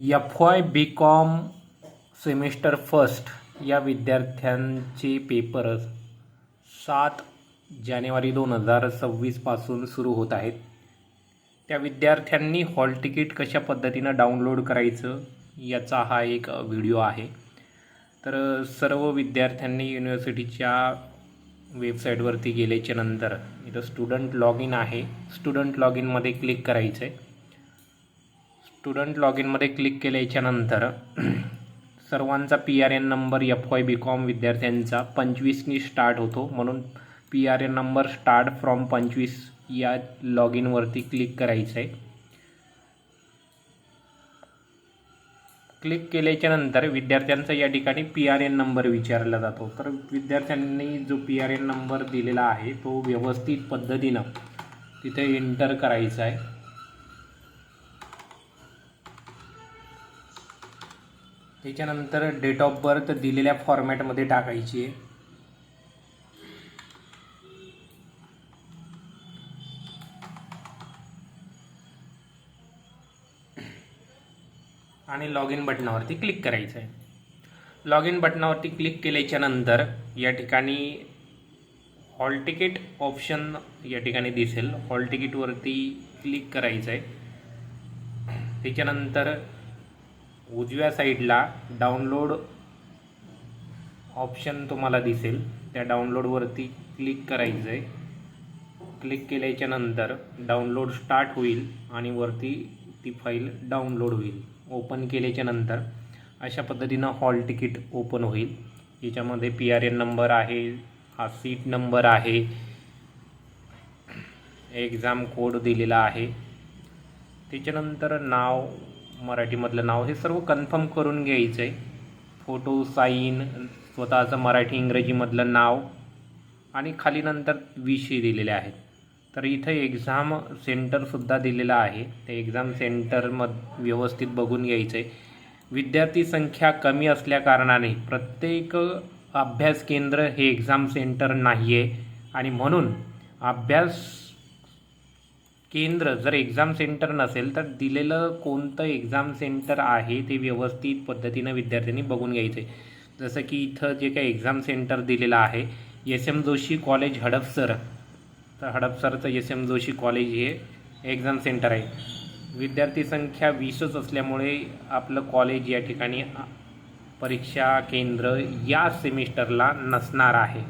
F Y B com semester first या विद्यार्थ्यांचे paper सात जानेवारी दोन हजार सव्वीसपासून सुरू होत आहेत. त्या विद्यार्थ्यांनी हॉल तिकीट कशा पद्धतीनं डाउनलोड करायचं याचा हा एक व्हिडिओ आहे. तर सर्व विद्यार्थ्यांनी युनिव्हर्सिटीच्या वेबसाईटवरती गेल्याच्यानंतर इथं स्टुडंट लॉग इन आहे. स्टुडंट लॉग इनमध्ये क्लिक करायचं आहे स्टुडंट लॉग इनमध्ये क्लिक केल्याच्यानंतर सर्वांचा P R N number F Y B com विद्यार्थ्यांचा पंचवीसनी स्टार्ट होतो. म्हणून P R N number start from पंचवीस या लॉग इनवरती क्लिक करायचं आहे क्लिक केल्याच्यानंतर विद्यार्थ्यांचा या ठिकाणी पी आर एन नंबर विचारला जातो. तर विद्यार्थ्यांनी जो पी आर एन नंबर दिलेला आहे तो व्यवस्थित पद्धतीनं तिथे एंटर करायचा आहे त्याच्यानंतर डेट ऑफ बर्थ दिलेल्या फॉर्मॅटमध्ये टाकायची आहे. आणि लॉग इन बटनावरती क्लिक करायचं आहे लॉग इन बटनावरती क्लिक केल्याच्यानंतर या ठिकाणी हॉल तिकीट ऑप्शन या ठिकाणी दिसेल. हॉल तिकीटवरती क्लिक करायचं आहे त्याच्यानंतर उजव्या साईडला डाउनलोड ऑप्शन तुम्हाला दिसेल. त्या डाउनलोडवरती क्लिक करायचं आहे क्लिक केल्याच्यानंतर डाउनलोड स्टार्ट होईल आणि वरती ती फाईल डाउनलोड होईल. ओपन केल्याच्यानंतर अशा पद्धतीनं हॉल तिकीट ओपन होईल. याच्यामध्ये पी आर एन नंबर आहे हा सीट नंबर आहे. एक्झाम कोड दिलेला आहे. त्याच्यानंतर नाव मराठीमधलं नाव हे सर्व कन्फर्म करून घ्यायचं आहे फोटो साईन स्वतःचं मराठी इंग्रजीमधलं नाव आणि खाली नंतर विषय दिलेले आहेत. तर इथं एक्झाम सेंटरसुद्धा दिलेलं आहे. ते एक्झाम सेंटरमध व्यवस्थित बघून घ्यायचं आहे विद्यार्थी संख्या कमी असल्याकारणाने प्रत्येक अभ्यास केंद्र हे एक्झाम सेंटर नाही आहे आणि म्हणून अभ्यास केंद्र जर एक्झाम सेंटर नसेल तर दिलेलं कोणतं एक्झाम सेंटर आहे ते व्यवस्थित पद्धतीनं विद्यार्थ्यांनी बघून घ्यायचं आहे जसं की इथं जे काही एक्झाम सेंटर दिलेलं आहे S M Joshi college Hadapsar. तर हडपसरचं एस एम जोशी कॉलेज हे एक्झाम सेंटर आहे. विद्यार्थी संख्या वीसच असल्यामुळे आपलं कॉलेज या ठिकाणी परीक्षा केंद्र या सेमिस्टरला नसणार आहे.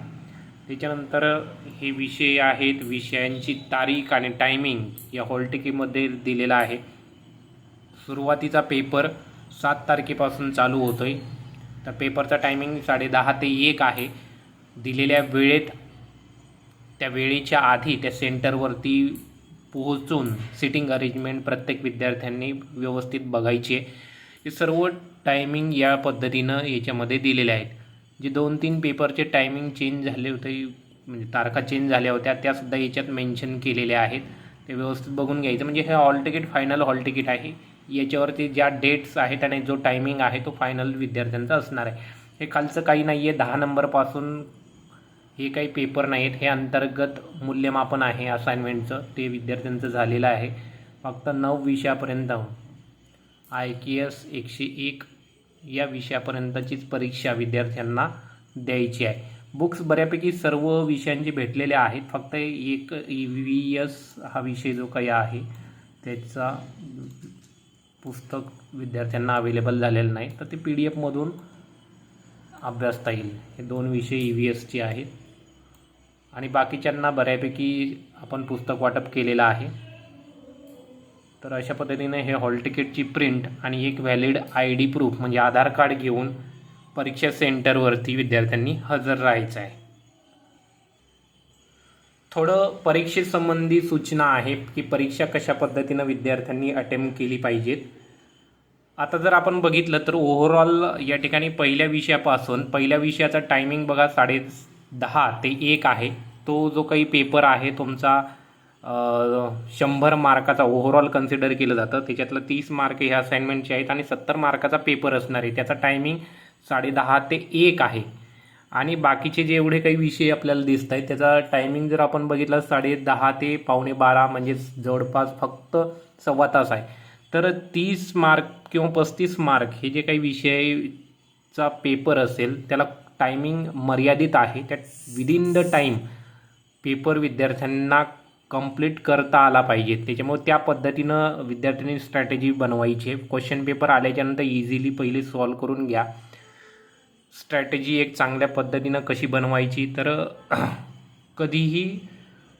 त्याच्यानंतर हे विषय आहेत विषयांची तारीख आणि टायमिंग या हॉलटिकीमध्ये दिलेला आहे. सुरुवातीचा पेपर सात तारखेपासून चालू होतो आहे तर पेपरचा टायमिंग साडेदहा ते एक आहे. दिलेल्या वेळेत त्या वेळेच्या आधी त्या सेंटरवरती पोहोचून सिटिंग अरेंजमेंट प्रत्येक विद्यार्थ्यांनी व्यवस्थित बघायची आहे. हे सर्व टायमिंग या पद्धतीनं याच्यामध्ये दिलेले आहेत. जे दोन तीन पेपरचे टायमिंग चेंज झाले होते म्हणजे तारखा चेंज झाल्या होत्या त्यासुद्धा याच्यात मेन्शन केलेल्या आहेत. ते व्यवस्थित बघून घ्यायचं. म्हणजे हे hall ticket final hall ticket आहे. याच्यावरती ज्या डेट्स आहेत आणि जो टायमिंग आहे तो फायनल विद्यार्थ्यांचा असणार आहे. हे खालचं काही नाही आहे दहा नंबरपासून हे काही पेपर नाही आहेत हे अंतर्गत मूल्यमापन आहे असाइनमेंटचं ते विद्यार्थ्यांचं झालेलं आहे. फक्त नऊ विषयापर्यंत आय के एस एकशे एक या विषयापर्यंतचीच परीक्षा विद्यार्थ्यांना द्यायची आहे. बुक्स बऱ्यापैकी सर्व विषयांचे भेटलेले आहेत. फक्त एक ई व्ही एस हा विषय जो काही आहे त्याचा पुस्तक विद्यार्थ्यांना अवेलेबल झालेलं नाही. तर ते पी डी एफमधून अभ्यासता येईल. हे दोन विषय ई व्ही एसचे आहेत. आणि बाकीच्यांना बऱ्यापैकी आपण पुस्तक वाटप केलेलं आहे. तर अशा पद्धतीने हे हॉल तिकीटची प्रिंट आणि एक व्हॅलिड आय डी प्रूफ म्हणजे आधार कार्ड घेऊन परीक्षा सेंटरवरती विद्यार्थ्यांनी हजर राहायचं आहे. थोडं परीक्षेसंबंधी सूचना आहे की परीक्षा कशा पद्धतीनं विद्यार्थ्यांनी अटेम्प्ट केली पाहिजेत. आता जर आपण बघितलं तर ओव्हरऑल या ठिकाणी पहिल्या विषयापासून पहिल्या विषयाचा टायमिंग बघा साडे दहा ते एक आहे. तो जो काही पेपर आहे तुमचा शंभर मार्काचा ओव्हरऑल कन्सिडर केलं जातं. त्याच्यातलं तीस मार्क हे असाइनमेंटचे आहेत आणि सत्तर मार्काचा पेपर असणार आहे. त्याचा टायमिंग साडेदहा ते एक आहे. आणि बाकीचे जे एवढे काही विषय आपल्याला दिसत आहेत त्याचा टायमिंग जर आपण बघितलं साडे दहा ते पावणे बारा म्हणजे जवळपास फक्त सव्वा तास आहे. तर तीस मार्क किंवा पस्तीस मार्क हे जे काही विषयचा पेपर असेल त्याला टायमिंग मर्यादित आहे. त्या विदिन द टाईम पेपर विद्यार्थ्यांना कंप्लीट करता आला पाहिजे. त्याच्यामुळे त्या पद्धतीनं विद्यार्थ्यांनी स्ट्रॅटेजी बनवायची आहे. क्वेश्चन पेपर आल्याच्यानंतर इझिली पहिले सॉल्व करून घ्या. स्ट्रॅटेजी एक चांगल्या पद्धतीनं कशी बनवायची? तर कधीही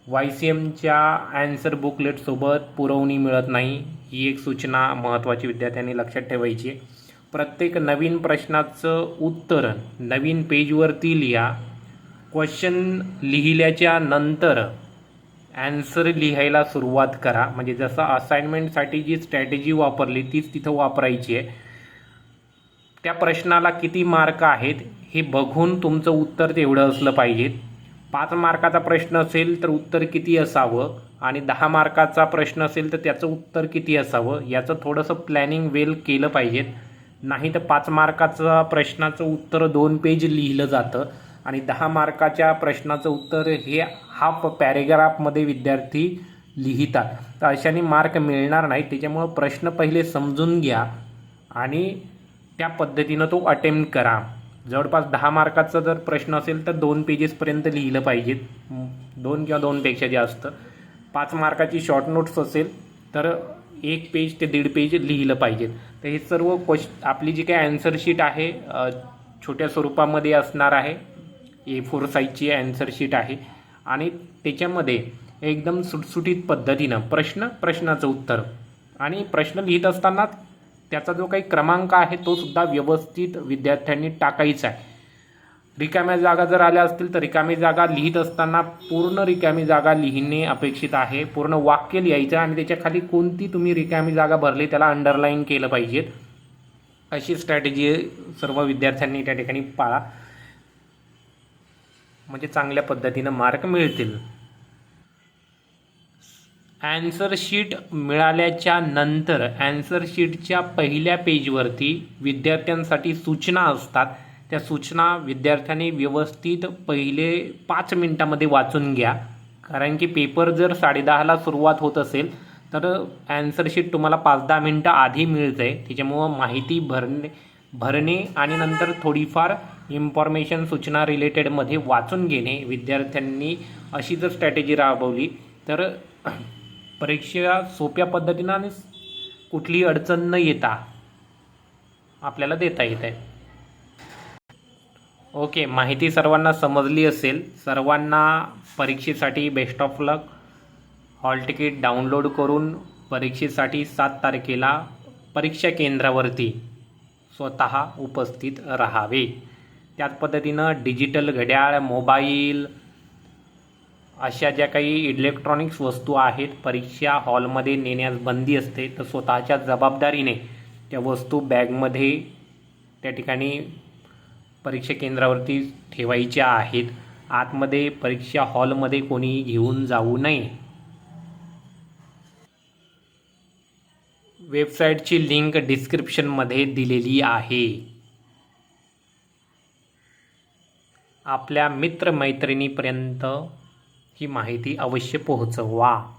वाय सी एमच्या ॲन्सर बुकलेटसोबत पुरवणी मिळत नाही. ही एक सूचना महत्त्वाची विद्यार्थ्यांनी लक्षात ठेवायची आहे. प्रत्येक नवीन प्रश्नाचं उत्तर नवीन पेजवरती लिहा. क्वेश्चन लिहिल्याच्या नंतर ॲन्सर लिहायला सुरुवात करा. म्हणजे जसं असाइनमेंटसाठी जी स्ट्रॅटेजी वापरली तीच तिथं वापरायची आहे. त्या प्रश्नाला किती मार्क आहेत हे बघून तुमचं उत्तर तेवढं असलं पाहिजे पाच मार्काचा प्रश्न असेल तर उत्तर किती असावं? आणि दहा मार्काचा प्रश्न असेल तर त्याचं उत्तर किती असावं? याचं थोडंसं प्लॅनिंग वेल केलं पाहिजेत. नाही तर पाच मार्काचा प्रश्नाचं उत्तर दोन पेज लिहिलं जातं. आणि दहा मार्काच्या प्रश्नाचं उत्तर हे हाफ पॅरेग्राफमध्ये विद्यार्थी लिहितात. तर अशाने मार्क मिळणार नाही त्याच्यामुळं प्रश्न पहिले समजून घ्या आणि त्या पद्धतीनं तो अटेम्प्ट करा. जवळपास दहा मार्काचा जर प्रश्न असेल तर दोन पेजेसपर्यंत लिहिलं पाहिजेत. दोन किंवा दोनपेक्षा जास्त. पाच मार्काची शॉर्ट नोट्स असेल तर एक पेज ते दीड पेज लिहिलं पाहिजेत. तर हे सर्व क्वेश आपली जी काही ॲन्सर आहे छोट्या स्वरूपामध्ये असणार आहे. ए फोर साईजची ॲन्सर शीट आहे. आणि त्याच्यामध्ये एकदम सुटसुटीत पद्धतीनं प्रश्न प्रश्नाचं उत्तर. आणि प्रश्न लिहित असताना त्याचा जो काही क्रमांक आहे तो सुद्धा व्यवस्थित विद्यार्थ्यांनी टाकायचा आहे. रिकाम्या जागा जर आल्या असतील तर रिकामी जागा लिहित असताना पूर्ण रिकामी जागा लिहिणे अपेक्षित आहे. पूर्ण वाक्य लिहायचं आणि त्याच्याखाली कोणती तुम्ही रिकामी जागा भरली त्याला अंडरलाईन केलं पाहिजेत. अशी स्ट्रॅटेजी सर्व विद्यार्थ्यांनी त्या ठिकाणी पाळा. म्हणजे चांगल्या पद्धतीनं मार्क मिळतील. ॲन्सर शीट मिळाल्याच्या नंतर ॲन्सर शीटच्या पहिल्या पेजवरती विद्यार्थ्यांसाठी सूचना असतात. त्या सूचना विद्यार्थ्यांनी व्यवस्थित पहिले पाच मिनटामध्ये वाचून घ्या. कारण की पेपर जर साडेदहाला सुरुवात होत असेल तर ॲन्सर शीट तुम्हाला पाच दहा मिनटं आधी मिळते त्याच्यामुळं माहिती भरणे भरणे आणि नंतर थोडीफार इन्फॉर्मेशन सूचना रिलेटेडमध्ये वाचून घेणे विद्यार्थ्यांनी अशी जर स्ट्रॅटेजी राबवली तर परीक्षा सोप्या पद्धतीनं आणि कुठलीही अडचण न येता आपल्याला देता येत आहे. ओके माहिती सर्वांना समजली असेल. सर्वांना परीक्षेसाठी best of luck hall ticket download करून परीक्षेसाठी सात तारखेला परीक्षा केंद्रावरती स्वतः उपस्थित राहावे. त्याच पद्धतीनं डिजिटल घड्याळ मोबाईल अशा ज्या काही इलेक्ट्रॉनिक्स वस्तू आहेत परीक्षा हॉलमध्ये नेण्यास बंदी असते तर स्वतःच्या जबाबदारीने त्या वस्तू बॅगमध्ये त्या ठिकाणी परीक्षा केंद्रावरती ठेवायच्या आहेत. आतमध्ये परीक्षा हॉलमध्ये कोणी घेऊन जाऊ नये. वेबसाईटची लिंक डिस्क्रिप्शनमध्ये दिलेली आहे. आपल्या मित्रमैत्रिणीपर्यंत ही माहिती अवश्य पोहोचवा.